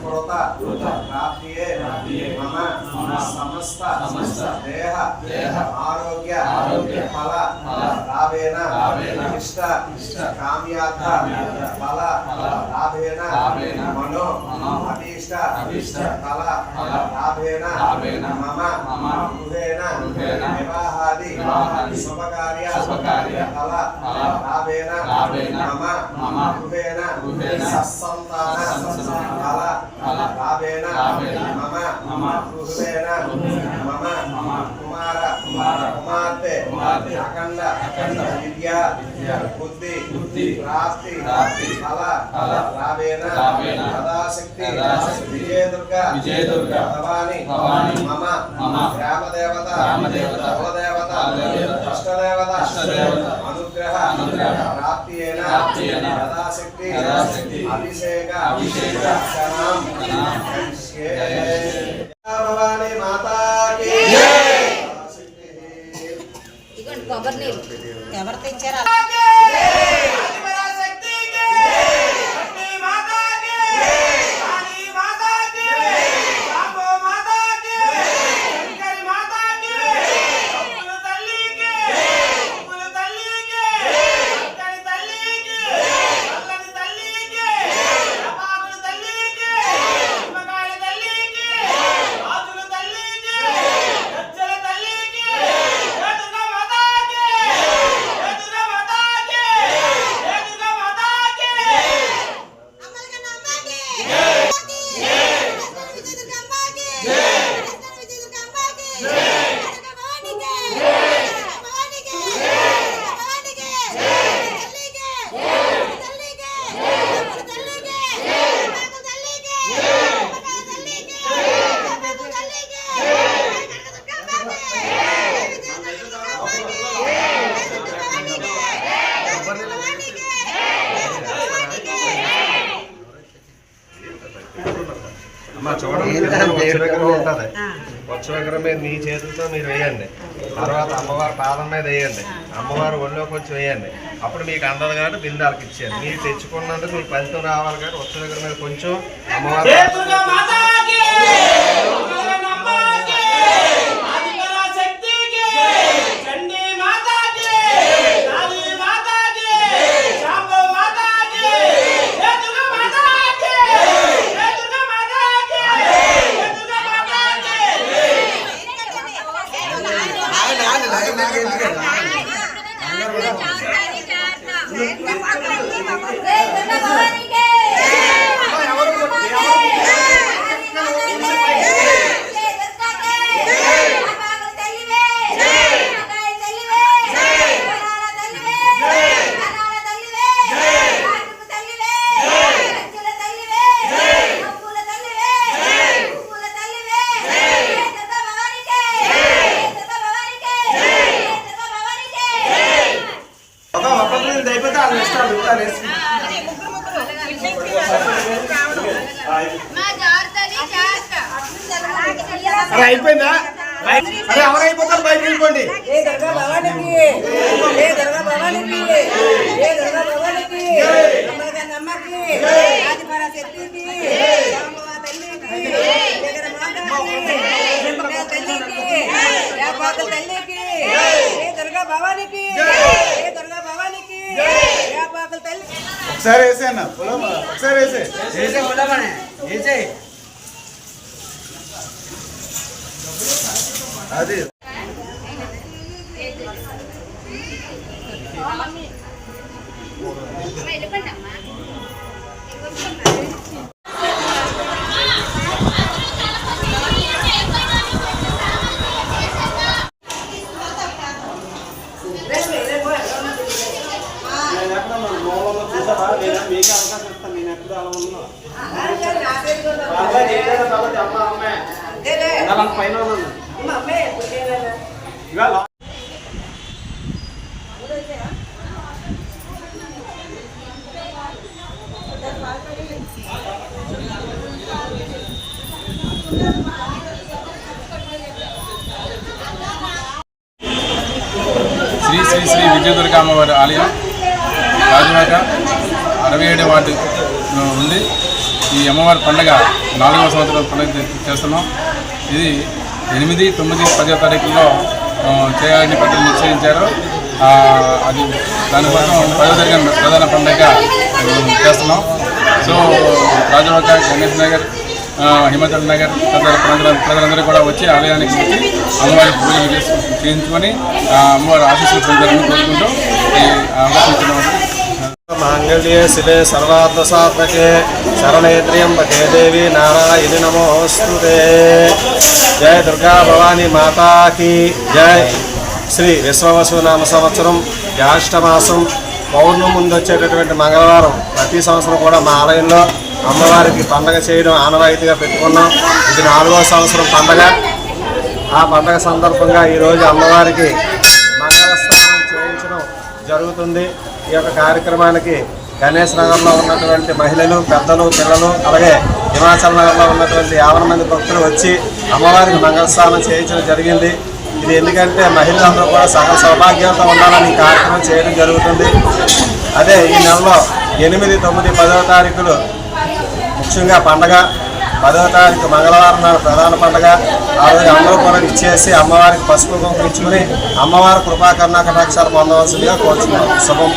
కృత ప్రాప్తియే మమ సమస్త దేహ ఆరోగ్య ఫల లాభేన ఇష్ట కామ్యార్థ ఫల లాభేన మనో అభీష్ట ఫల లాభేన మమ గృహేణ వివాహాది శుభకార్య ఫల లాభేన మమ గృహేణ సత్సంతాన లాభేన? మమ. గృహేణ మమ. కుమార. కుమార్తె. అఖండ. విద్య. బుద్ధి. ప్రాప్తి ఫల లాభేన యథాశక్తి విజయదుర్గ. విజయదుర్గ. భవాని. మమ. మమ. గ్రామదేవత. కులదేవత అనుగ్రహ. అనుగ్రహ. ప్రాప్తియేన? యథాశక్తి అభిషేక అభిషేక. వచ్చ దగ్గర ఉంటుంది. వచ్చ దగ్గర మీద మీ చేతులతో మీరు వేయండి. తర్వాత అమ్మవారి పాదం మీద వేయండి. అమ్మవారి ఒళ్ళో కొంచెం వేయండి. అప్పుడు మీకు అందదు కాబట్టి బిందాలకు ఇచ్చేయండి మీరు తెచ్చుకున్నందుకు మీకు ఫలితం రావాలి కాబట్టి వచ్చ దగ్గర మీద కొంచెం అమ్మవారి వాళ్ళు ఇష్టాలు ఇస్తారు వేసి అయిపోయిందా? అరే ఎవరు అయిపోతారు బయటకు వెళ్ళిపోండి. ఏ దుర్గా ఒకసారి వేసే అన్న. పొలం ఒకసారి వేసే. వేసే ఉండమనే వేసే. అది. నేను మీకే అవకాశం ఇస్తాను. నేను ఎప్పుడు అలా ఉన్నా. అబ్బాయి అమ్మ పైన ఇవాళ శ్రీ శ్రీ శ్రీ విజయదుర్గ అమ్మవారి ఆలయం. రాజమాక అరవై ఏడు వార్డు ఉంది. ఈ అమ్మవారి పండగ నాలుగవ సంవత్సరం పండుగ చేస్తున్నాం. ఇది ఎనిమిది తొమ్మిది పదో తారీఖుల్లో చేయాలని పెద్దలు నిశ్చయించారు. అది దానికోసం పదో తారీఖు ప్రధాన పండగ చేస్తున్నాం. సో రాజవాక గణేష్ నగర్ హిమాచల్ నగర్ ప్రజలందరూ కూడా వచ్చి ఆలయానికి వచ్చి అమ్మవారి పూజలు చేయించుకొని అమ్మవారి ఆశీస్సులు పొందాలని కోరుకుంటూ ఈ అవకాశం ఇచ్చినాము మాంగళ్యే శివే సర్వార్థ సాధకే శరణేత్ర్యంబకే దేవి నారాయణి నమోస్తుతే జయ దుర్గా భవానీ మాతాకి జయ శ్రీ విశ్వవసు నామ సంవత్సరం జ్యేష్ఠమాసం పౌర్ణమి ముందు వచ్చేటటువంటి మంగళవారం. ప్రతి సంవత్సరం కూడా మా ఆలయంలో అమ్మవారికి పండగ చేయడం ఆనవాయితీగా పెట్టుకున్నాం. ఇది నాలుగో సంవత్సరం పండగ. ఆ పండగ సందర్భంగా ఈరోజు అమ్మవారికి మంగళ స్నానం చేయించడం జరుగుతుంది. ఈ యొక్క కార్యక్రమానికి గణేష్ నగర్లో ఉన్నటువంటి మహిళలు పెద్దలు పిల్లలు అలాగే హిమాచల్ నగర్లో ఉన్నటువంటి యాభై మంది భక్తులు వచ్చి అమ్మవారికి మంగళ స్నానం చేయించడం జరిగింది. ఇది ఎందుకంటే మహిళలందరూ కూడా సహ సౌభాగ్యంతో ఉండాలని కార్యక్రమం చేయడం జరుగుతుంది. అదే ఈ నెలలో ఎనిమిది తొమ్మిది పదవ తారీఖులు ముఖ్యంగా పండగ. పదవ తారీఖు మంగళవారం నాడు ప్రధాన పండగ. ఆ రోజు అందరూ కూడా ఇచ్చేసి అమ్మవారికి పసుపు కుంకుమ అమ్మవారి కృపా కటాక్షాలు పొందవలసిందిగా కోరుచున్నాం. శుభం.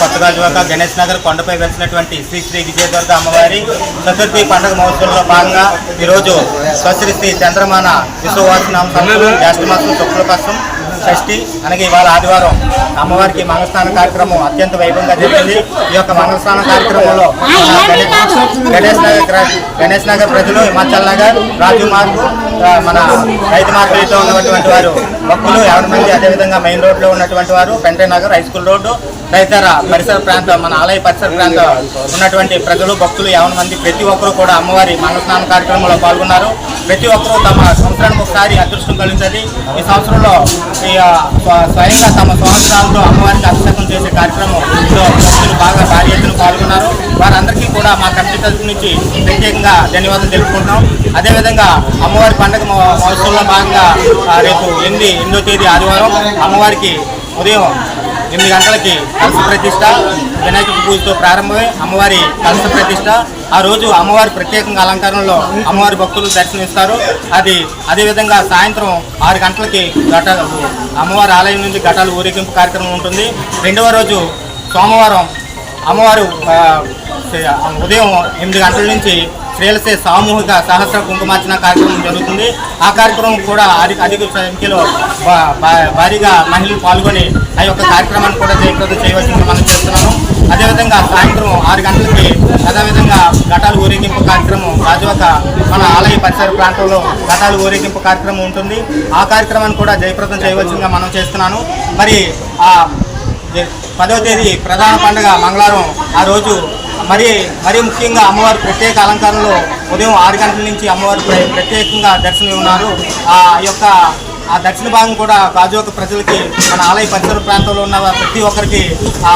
కొత్తగాజువాక గణేష్ నగర్ కొండపై వెలిసినటువంటి శ్రీ శ్రీ విజయదుర్గ అమ్మవారి చతుర్థి పండుగ మహోత్సవంలో భాగంగా ఈరోజు స్వశ్రీ శ్రీ చంద్రమాన విశ్వవాసనామ సంవత్సరం జ్యేష్ఠమాసం శుక్లపక్షం షష్ఠి అనగా ఇవాళ ఆదివారం అమ్మవారికి మంగళస్నాన కార్యక్రమం అత్యంత వైభవంగా జరిగింది. ఈ యొక్క మంగళస్నాన కార్యక్రమంలో గణేష్ గణేష్ నగర్ గణేష్ నగర్ ప్రజలు హిమాచల్ నగర్ రాజు మార్గు మన రైతు మార్కెట్లో ఉన్నటువంటి వారు భక్తులు యాభై మంది అదేవిధంగా మెయిన్ రోడ్లో ఉన్నటువంటి వారు Pente Nagar high school road తదితర పరిసర ప్రాంతం మన ఆలయ పరిసర ప్రాంతం ఉన్నటువంటి ప్రజలు భక్తులు యాభై మంది ప్రతి ఒక్కరూ కూడా అమ్మవారి మంగళస్నాన కార్యక్రమంలో పాల్గొన్నారు. ప్రతి ఒక్కరూ తమ సంవత్సరానికి ఒకసారి అదృష్టం కలిగించది ఈ సంవత్సరంలో ఈ, స్వయంగా తమ సంవత్సరాలతో అమ్మవారికి అభిషేకం చేసే కార్యక్రమంలో భక్తులు బాగా భారీ ఎత్తున పాల్గొన్నారు. వారందరికీ కూడా మా కమిటీ తరఫు నుంచి ప్రత్యేకంగా ధన్యవాదాలు తెలుపుకుంటున్నాం. అదేవిధంగా అమ్మవారి పండుగ మహోత్సవంలో భాగంగా ఆ, రేపు ఎనిమిది ఎనిమిదో తేదీ ఆదివారం అమ్మవారికి ఉదయం ఎనిమిది గంటలకి కలిసి ప్రతిష్ట. వినాయక పూజతో ప్రారంభమై అమ్మవారి కలస ప్రతిష్ట. ఆ రోజు అమ్మవారి ప్రత్యేకంగా అలంకరణలో అమ్మవారి భక్తులు దర్శనమిస్తారు. అది అదేవిధంగా సాయంత్రం ఆరు గంటలకి ఘట అమ్మవారి ఆలయం నుంచి ఘటాలు ఊరేగింపు కార్యక్రమం ఉంటుంది. రెండవ రోజు సోమవారం అమ్మవారు ఉదయం ఎనిమిది గంటల నుంచి శ్రీలసే సామూహిక సహస్ర కుంకుమార్చన కార్యక్రమం జరుగుతుంది. ఆ కార్యక్రమం కూడా అధిక అధిక సంఖ్యలో భారీగా మహిళలు పాల్గొని ఆ యొక్క కార్యక్రమాన్ని కూడా జయప్రదం చేయవలసింది మనం చేస్తున్నాము. అదేవిధంగా సాయంత్రం ఆరు గంటలకి అదేవిధంగా ఘటాలు ఊరేగింపు కార్యక్రమం రాజవత మన ఆలయ పరిసర ప్రాంతంలో ఘటాలు ఊరేగింపు కార్యక్రమం ఉంటుంది. ఆ కార్యక్రమాన్ని కూడా జయప్రదం చేయవలసిందిగా మనం చేస్తున్నాను. మరి ఆ పదో తేదీ ప్రధాన పండుగ మంగళవారం. ఆ రోజు మరి మరి ముఖ్యంగా అమ్మవారి ప్రత్యేక అలంకరణలో ఉదయం ఆరు గంటల నుంచి అమ్మవారి ప్రత్యేకంగా దర్శనం ఉన్నారు ఆ యొక్క ఆ దక్షిణ భాగం కూడా కాజోక ప్రజలకి మన ఆలయ పరిసర ప్రాంతంలో ఉన్న ప్రతి ఒక్కరికి ఆ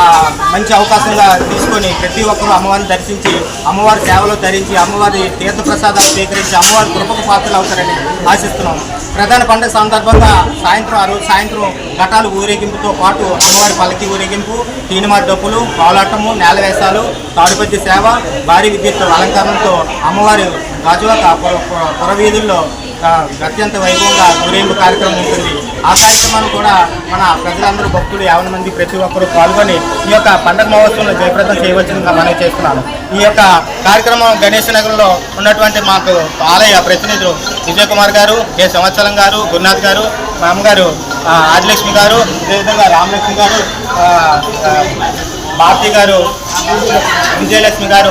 మంచి అవకాశంగా తీసుకొని ప్రతి ఒక్కరూ అమ్మవారిని దర్శించి అమ్మవారి సేవలు ధరించి అమ్మవారి తీర్థ ప్రసాదాలు స్వీకరించి అమ్మవారి కృపకు పాత్రలు అవుతారని ఆశిస్తున్నాం. ప్రధాన పండుగ సందర్భంగా సాయంత్రం ఆ రోజు సాయంత్రం ఘటాలు ఊరేగింపుతో పాటు అమ్మవారి పల్లకి ఊరేగింపు తీనిమారి డప్పులు పావులాటము నేలవేశాలు తాడుపద్య సేవ భారీ విద్యుత్ అలంకరణతో అమ్మవారి గాజువాక పొర పుర- పురవీధుల్లో అత్యంత వైభవంగా ఊరేగింపు కార్యక్రమం ఉంటుంది. ఆ కార్యక్రమాన్ని కూడా మన ప్రజలందరూ భక్తులు యాభై మంది ప్రతి ఒక్కరూ పాల్గొని ఈ యొక్క పండగ మహోత్సవంలో జయప్రదం చేయవలసిందిగా మనం చేస్తున్నాను. ఈ యొక్క కార్యక్రమం గణేష్ నగర్లో ఉన్నటువంటి మాకు ఆలయ ప్రతినిధులు విజయ్ కుమార్ గారు కె. సంవత్సరం గారు గురునాథ్ గారు మా అమ్మగారు ఆదిలక్ష్మి గారు అదేవిధంగా రామలక్ష్మి గారు భారతి గారు విజయలక్ష్మి గారు